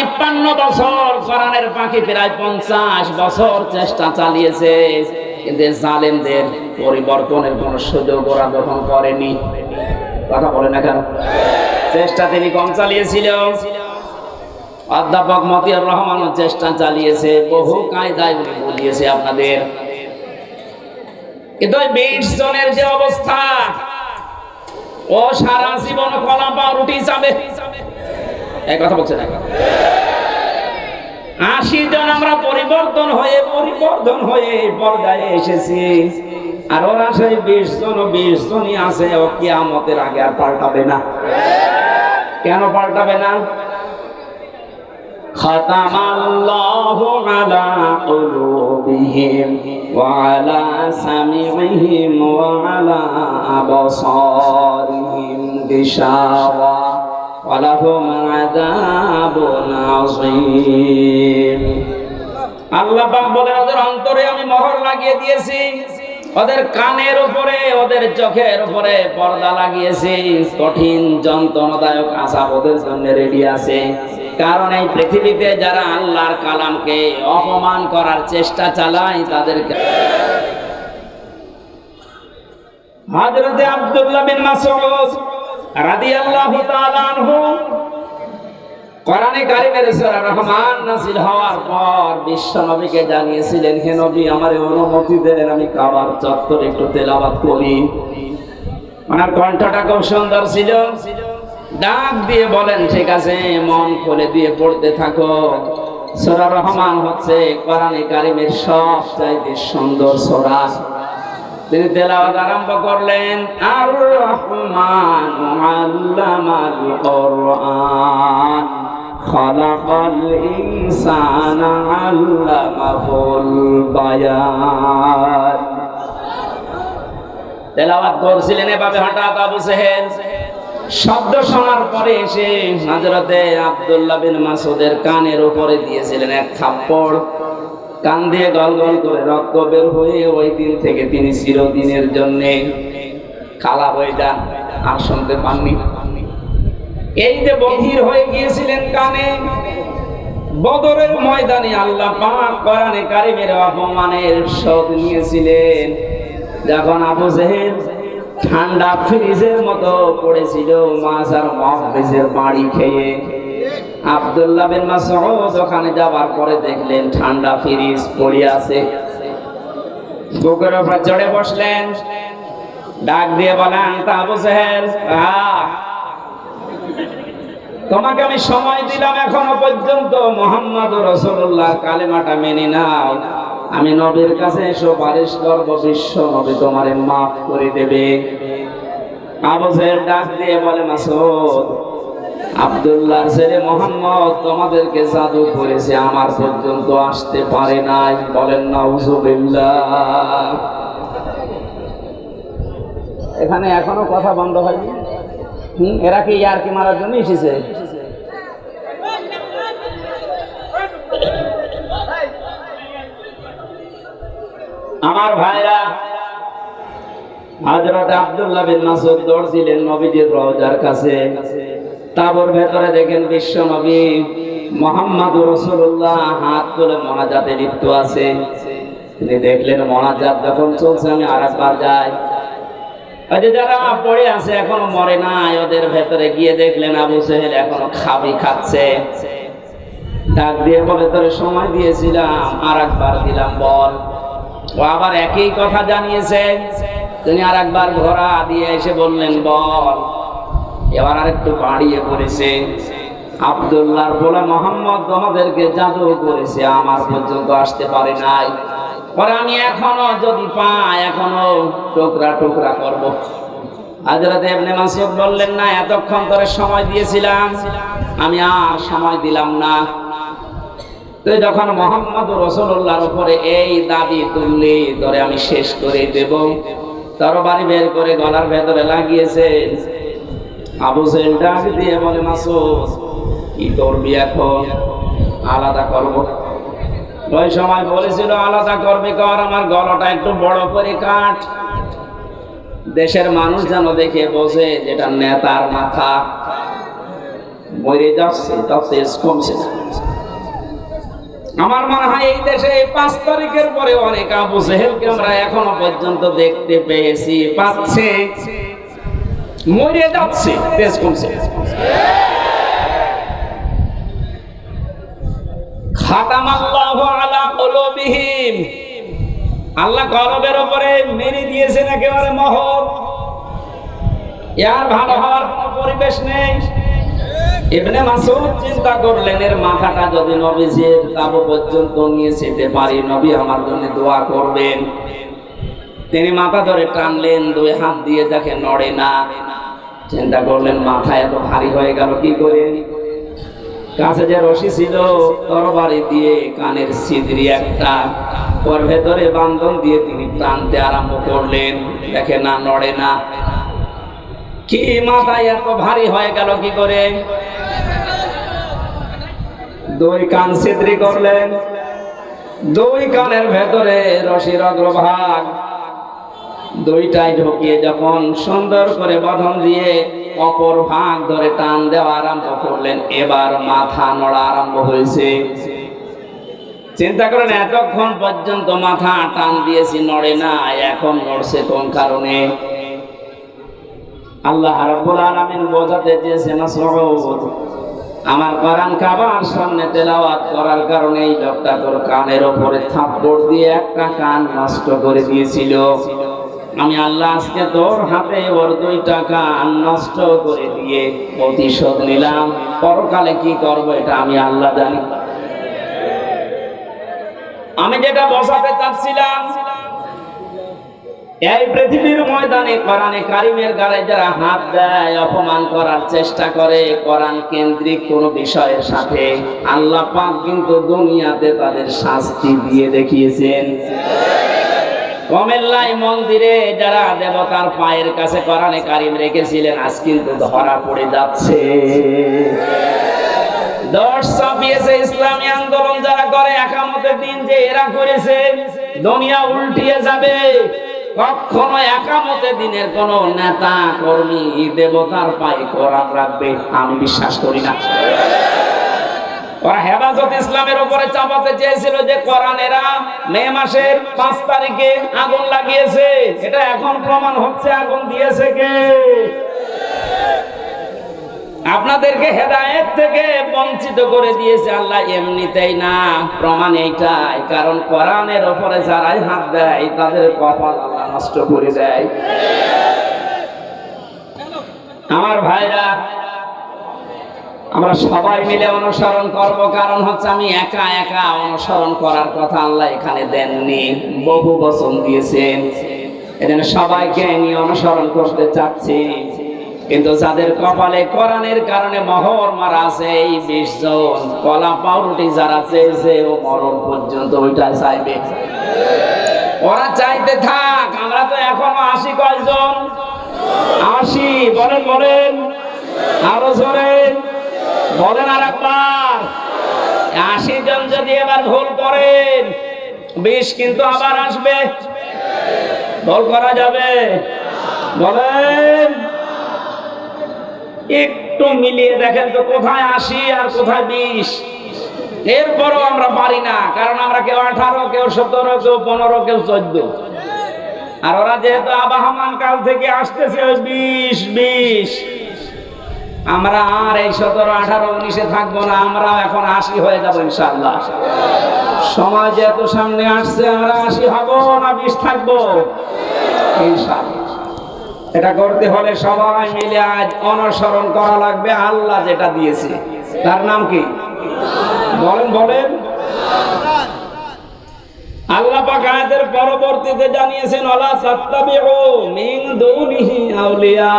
তিপ্পান্ন বছর কোরআনের পাখি প্রায় পঞ্চাশ বছর চেষ্টা চালিয়েছে, কিন্তু জালেমদের পরিবর্তনের কোন সুযোগ ওরা গ্রহণ করেনি। কথা বলে না কেন? চেষ্টা তিনি কম চালিয়েছিল। অধ্যাপক মতিয়ার রহমানও চেষ্টা চালিয়েছে, বহু কায়দায় উনি বলিয়েছে আপনাদের। কিন্তু বিশ জনের যে অবস্থা, ও সারা জীবন কলা পাউরুটি যাবে। এই কথা বলছে না আশি জন আমরা পরিবর্তন হয়ে পরিবর্তন হয়ে পর্যায়ে এসেছি আর ওরা সেই বিশ জন বিশ জনই আছে ও কিয়ামতের আগে আর পাল্টাবে না কেন পাল্টাবে না ختم الله على قلوبهم وعلى سمعهم وعلى أبصارهم غشاوة ولهم عذاب عظيم আল্লাহ পাক বলেন ওদের অন্তরে আমি মোহর লাগিয়ে দিয়েছি ওদের কানের উপরে ওদের চোখের উপরে পর্দা লাগিয়েছি কঠিন যন্ত্রণাদায়ক আশা ওদের জন্য রেডি আছে কারণ এই পৃথিবীতে যারা আল্লাহর কালামকে অপমান করার চেষ্টা চালায় তাদেরকে হযরতে আব্দুল্লাহ বিন মাসউদ খুব সুন্দর ডাক দিয়ে বলেন, ঠিক আছে, মন খুলে দিয়ে পড়তে থাকো। সূরা রহমান হচ্ছে কোরআনে কারিমের সব চাইতে সুন্দর সূরা। তিনি তেলাওয়াত আরম্ভ করলেন আর রহমান আল্লামাল কোরআন, খলাকাল ইনসানা আল্লামাহুল বায়ান। তেলাওয়াত করছিলেন এভাবে হঠাৎ আবু সেহেল। শব্দ শোনার পরে এসে হযরতে আব্দুল্লাহ বিন মাসুদের কানের উপরে দিয়েছিলেন এক থাপ্পড়। কান দিয়ে গল গল করে রক্ত বের হয়ে ওই দিন থেকে তিনি চিরদিনের জন্য কালা হয়ে যান, আর শুনতে পাননি। এই যে বধির হয়ে গিয়েছিলেন কানে, বদরের ময়দানে আল্লাহ পাক কোরআনে কারিমের অপমানের শোধ নিয়েছিলেন। যখন আবু জেহেল ঠান্ডা ফ্রিজের মতো পড়েছিল, মাছ আর মহাফিজের বাড়ি খেয়ে আব্দুল্লাহ বিন মাসউদ ওখানে যাবার পরে দেখলেন ঠান্ডা ফ্রিজ আছে। চড়ে বসলেন। ডাক দিয়ে বলেন আবু তোমাকে আমি সময় দিলাম এখনও পর্যন্ত। মোহাম্মদ রসুল্লাহ কালেমাটা মেনে নাও। আমি নবীর কাছে সুপারিশ করব, বিশ্ব নবী তোমারে মাফ করে দেবে। আবু জেহেল ডাক দিয়ে বলে মাসুদ আব্দুল্লাহর ছেলে মোহাম্মদ তোমাদেরকে জাদু করেছে আমার পর্যন্ত আসতে পারে নাই। বলেন নাউজুবিল্লাহ। এখানে এখনও কথা বন্ধ হয়নি। হুম, এরা কি ইয়ার কি মারার জন্য এসেছে? আমার ভাইরা হযরত আব্দুল্লাহ বিন মাসুদ দৌড়ছিলেন নবীজির রওজার কাছে। তাবর ভেতরে দেখেন বিশ্ব নবী মোহাম্মদ রসুল্লাহ হাত তুলে মনাজাতে লিপ্ত আছে। তিনি দেখলেন মনাজাত যখন চলছে, আমি আর একবার যাই যারা পড়ে আছে, এখনও মরে নাই, ওদের ভেতরে গিয়ে দেখলেন আবু এখনও খাবি খাচ্ছে। ডাক দিয়ে বলে, তোরে সময় দিয়েছিলাম আর একবার দিলাম, বল। ও আবার একই কথা জানিয়েছে। তিনি আর একবার ঘোড়া দিয়ে এসে বললেন, বল। এবার আর একটু বাড়িয়ে পড়েছে আব্দুল্লাহর বলে মোহাম্মদ তোমাদেরকে জাদু করেছে, আমার পর্যন্ত আসতে পারে নাই। পরে আমি এখনও যদি পাই, এখনও টুকরা টুকরা করব। বললেন, না, এতক্ষণ ধরে সময় দিয়েছিলাম, আমি আর সময় দিলাম না। তুই যখন মোহাম্মদ রসুল্লাহর উপরে এই দাবি তুললি, ধরে আমি শেষ করে দেব। তরবারি বের করে গলার ভেতরে লাগিয়েছে। আবু সেল ডাক দিয়ে বলে কি করবি এখন? আলাদা করব ওই সময় বলেছিল, আলাদা করবে কর, আমার গলাটা একটু বড় করে দেশের মানুষ যেন দেখে বসে যেটা নেতার মাথা। মরে যাচ্ছে তাতে কমছে আমার মনে হয় এই দেশে এই পাঁচ তারিখের পরে অনেক আবু সেহেলকে আমরা এখনও পর্যন্ত দেখতে পেয়েছি, পাচ্ছে। মরে যাচ্ছে তেজ কমছে। আল্লাহ মেরে দিয়েছেন একেবারে এর ভালো হওয়ার পরিবেশ নেই। চিন্তা করলেন, এর মাথাটা যদি নবীজির কাবু পর্যন্ত নিয়ে যেতে পারি, নবী আমার জন্য দোয়া করবেন। তিনি মাথা ধরে টানলেন, দুই হাত দিয়ে দেখে নড়ে না। চিন্তা করলেন, মাথা এত ভারী হয়ে গেল কি করে? কাছে যে রশি ছিল, তরবারি দিয়ে কানের ছিদ্রি একটা, ওর ভেতরে বান্ধন দিয়ে তিনি টানতে আরম্ভ করলেন। দেখে না, নড়ে না। কি মাথায় এত ভারী হয়ে গেল কি করে? দুই কান ছিদ্রি করলেন। দুই কানের ভেতরে রশির অগ্রভাগ দুইটাই ঢুকিয়ে যখন সুন্দর করে বাঁধন দিয়ে অপর ভাগ ধরে টান দেওয়া আরম্ভ করলেন, এবার মাথা নড়া আরম্ভ হয়েছে। চিন্তা করেন, এতক্ষণ পর্যন্ত মাথা টান দিয়েছি, নড়ে না, এখন নড়ছে কোন কারণে? আল্লাহ রাব্বুল আলামিন বোঝাতে চেয়েছেন মাসউদ আমার কোরআন কাবার সামনে তেলাওয়াত করার কারণে এই লোকটা তোর কানের ওপরে থাপ্পড় দিয়ে একটা কান নষ্ট করে দিয়েছিল। আমি আল্লাহ আজকে তোর হাতে ওর দুইটা কান নষ্ট করে দিয়ে প্রতিশোধ নিলাম। পরকালে কি করব এটা আমি আল্লাহ জানি। আমি যেটা বসাতে চাচ্ছিলাম, এই পৃথিবীর ময়দানে কোরআনে কারিমের গায়ে যারা হাত দেয়, অপমান করার চেষ্টা করে, কোরআন কেন্দ্রিক কোন বিষয়ের সাথে আল্লাহ পাক কিন্তু দুনিয়াতে তাদের শাস্তি দিয়ে দেখিয়েছেন। কমেল্লাই মন্দিরে যারা দেবতার পায়ের কাছে কোরআনে কারিম রেখেছিলেন আজ কিন্তু ধরা পড়ে যাচ্ছে। ইসলামী আন্দোলন যারা করে, একামতের দিন যে এরা করেছে উল্টিয়ে যাবে। দিনের কোন নেতা, কর্মী, দেবতার পায়ে কোরআন রাখবে, আমি বিশ্বাস করি না। ওরা হেফাজত ইসলামের উপরে চাপাতে চেয়েছিল যে কোরআনেরা মে মাসের পাঁচ তারিখে আগুন লাগিয়েছে। এটা এখন প্রমাণ হচ্ছে আগুন দিয়েছে কে? আপনাদেরকে হেদায়েত থেকে বঞ্চিত করে দিয়েছে আল্লাহ, এমনিতেই না, প্রমাণ এইটাই, কারণ কোরআনের ওপরে যারাই হাত দেয়, তাদের কপাল আল্লাহ নষ্ট করে দেয়। আমার ভাইরা আমরা সবাই মিলে অনুসরণ করব, কারণ হচ্ছে আমি একা একা অনুসরণ করার কথা আল্লাহ এখানে দেননি। বহু বচন দিয়েছেন। এজন্য সবাইকে নিয়ে অনুসরণ করতে চাচ্ছি। কিন্তু যাদের কপালে কোরআনের কারণে মহর মারা আছে, এই বিশ জন কলা পাউরুটি যারা চেয়েছে, ও মরণ পর্যন্ত ওইটা চাইবে। ওরা চাইতে থাক, আমরা তো এখনও আশি কয়জন? আশি, বলেন বলেন। আরও জোরে। বলেন আর একবার আশি জন যদি এবার ভুল করেন, বিশ কিন্তু আবার আসবে। ভুল করা যাবে। বলেন। একটু মিলিয়ে দেখেন তো কোথায় আশি আর কোথায় বিশ। এরপরও আমরা পারি না, কারণ আমরা কেউ আঠারো, কেউ সতেরো, কেউ পনেরো, কেউ চোদ্দ। আর ওরা যেহেতু আবাহমান কাল থেকে আসতেছে বিশ বিশ। আমরা আর এই সতেরো, আঠারো উনিশে থাকব না আমরা এখন আশি হয়ে যাব ইনশাল্লাহ সমাজ এত সামনে আসছে, আমরা আশি হব না বিশ থাকব? এটা করতে হলে সবাই মিলে আজ অনুসরণ করা লাগবে, আল্লাহ যেটা দিয়েছে। তার নাম কি? বলেন বলেন। আল্লাহ পাক পরবর্তীতে জানিয়েছেন, ওয়ালা তাত্তাবিউ মিন দুনিহি আউলিয়া।